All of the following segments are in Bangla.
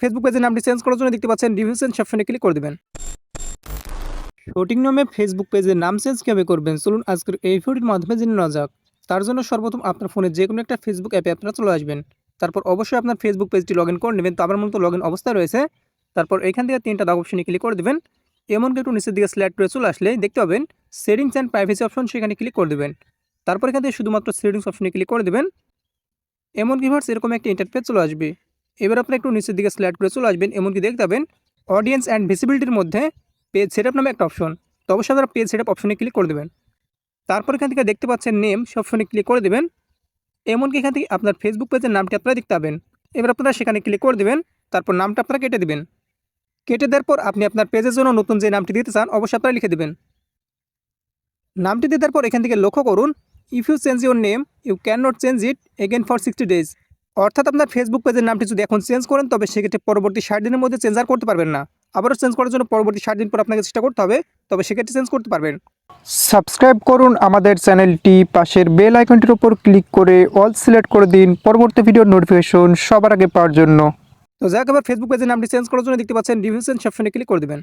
ফেসবুক পেজের নামটি চেঞ্জ করার জন্য দেখতে পাচ্ছেন রিভিউ চেঞ্জ ক্লিক করে দেবেন। সঠিক নামে ফেসবুক পেজের নাম চেঞ্জ কীভাবে করবেন? চলুন আজকের এই ভিডিওর মাধ্যমে জেনে নেওয়া যাক। তার জন্য সর্বপ্রথম আপনার ফোনে যে কোনো একটা ফেসবুক অ্যাপে আপনারা চলে আসবেন। তারপর অবশ্যই আপনার ফেসবুক পেজটি লগ ইন করে নেবেন। তো আমার মতো লগ ইন অবস্থায় রয়েছে। তারপর এখান থেকে তিনটা দাগ অপশনে ক্লিক করে দেবেন। এমনকি একটু নিচের দিকে স্ল্যাড করে চলে আসলে দেখতে পাবেন সেটিংস অ্যান্ড প্রাইভেসি অপশন সেখানে ক্লিক করে দেবেন। তারপর এখান থেকে শুধুমাত্র সেটিংস অপশনে ক্লিক করে দেবেন। এমনকি ভার্স এরকম একটা ইন্টারফেস চলে আসবে। এবার আপনি একটু নিচের দিকে স্ল্যাড করে চলে আসবেন, এমনকি দেখতে পাবেন অডিয়েন্স অ্যান্ড ভিজিবিলিটির মধ্যে পেজ সেটআপ নামে একটা অপশন তো অবশ্যই আপনারা পেজ সেটআপ অপশনে ক্লিক করে দেবেন। তারপর এখান থেকে দেখতে পাচ্ছেন নেম সে অপশনে ক্লিক করে দেবেন। এমনকি এখান থেকে আপনার ফেসবুক পেজের নামটি আপনারা দেখতে পাবেন। এবার আপনারা সেখানে ক্লিক করে দেবেন, তারপর নামটা আপনারা কেটে দেবেন। কেটে দেওয়ার পর আপনি আপনার পেজের জন্য নতুন যে নামটি দিতে চান, অবশ্যই আপনারা লিখে দেবেন। নামটি দেওয়ার পর এখান থেকে লক্ষ্য করুন if you change your name you can not change it again for sixty days অর্থাৎ আপনার ফেসবুক পেজের নামটি যদি এখন চেঞ্জ করেন তবে সেক্ষেত্রে পরবর্তী ষাট দিনের মধ্যে চেঞ্জ আর করতে পারবেন না। আবারও চেঞ্জ করার জন্য পরবর্তী ষাট দিন পর আপনাকে চেষ্টা করতে হবে তবে সেক্ষেত্রে চেঞ্জ করতে পারবেন। সাবস্ক্রাইব করুন আমাদের চ্যানেলটি পাশের বেল আইকনটির উপর ক্লিক করে অল সিলেক্ট করে দিন পরবর্তী ভিডিওর নোটিফিকেশন সবার আগে পাওয়ার জন্য। তো যাক আবার ফেসবুক পেজের নামটি চেঞ্জ করার জন্য দেখতে পাচ্ছেন রিভিউ চেঞ্জ অপশনে ক্লিক করে দেবেন।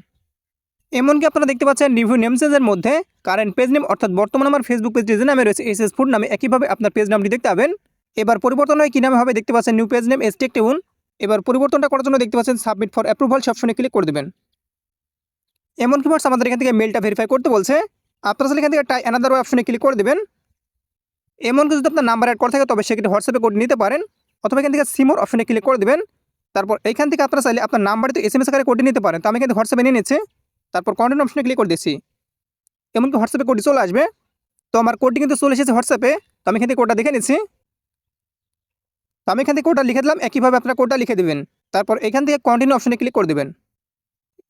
এমনকি আপনারা দেখতে পাচ্ছেন রিভিউ নেম চেঞ্জের মধ্যে কারেন্ট পেজ নেম অর্থাৎ বর্তমানে আমার ফেসবুক পেজটি যে নামে রয়েছে এস এস ফুড নামে একইভাবে আপনার পেজ নামটি দেখতে পাবেন। এবার পরিবর্তন হয় কী নামে হবে দেখতে পাচ্ছেন new page name S tech tune এবার পরিবর্তনটা করার জন্য দেখতে পাচ্ছেন সাবমিট ফর অ্যাপ্রুভাল অপশনে ক্লিক করে দেবেন। এমনকি ভার্স আমাদের এখান থেকে মেলটা ভেরিফাই করতে বলছে। আপনারা চাইলে এখান থেকে টাই অ্যানাদার অপশনে ক্লিক করে দেবেন। এমনকি যদি আপনার নাম্বার অ্যাড করা থাকে, তবে সেক্ষেত্রে হোয়াটসঅ্যাপে কোড নিতে পারেন। অথবা এখান থেকে সিমোর অপশনে ক্লিক করে দেবেন। তারপর এখান থেকে আপনারা চাইলে আপনার নাম্বারে তো এস এম এস আকারে কোডটি নিতে পারেন। তো আমি কিন্তু হোয়াটসঅ্যাপে নিয়ে নিচ্ছি। তারপর কন্টেন্ট অপশনে ক্লিক করে দিচ্ছি। এমনকি হোয়াটসঅ্যাপে কোডটি চলে আসবে। তো আমার কোডটি কিন্তু চলে এসেছে হোয়াটসঅ্যাপে তো আমি এখান থেকে কোডটা দেখে নিচ্ছি। তো আমি এখান থেকে কোডটা লিখে দিলাম, একইভাবে আপনারা কোডটা লিখে দেবেন। তারপর এখান থেকে কন্টিনিউ অপশনে ক্লিক করে দেবেন।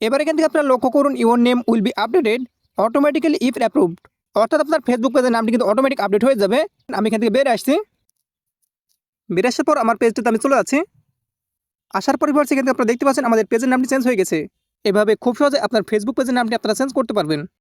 এবার এখান থেকে আপনারা লক্ষ্য করুন your name will be updated automatically if approved অর্থাৎ আপনার ফেসবুক পেজের নামটি কিন্তু অটোমেটিক আপডেট হয়ে যাবে। আমি এখান থেকে বের আসছি। বের আসার পর আমার পেজটাতে আমি চলে যাচ্ছি। আসার পরিবার সেখান থেকে আপনারা দেখতে পাচ্ছেন, আমাদের পেজের নামটি চেঞ্জ হয়ে গেছে। এভাবে খুব সহজে আপনার ফেসবুক পেজের নামটি আপনারা চেঞ্জ করতে পারবেন।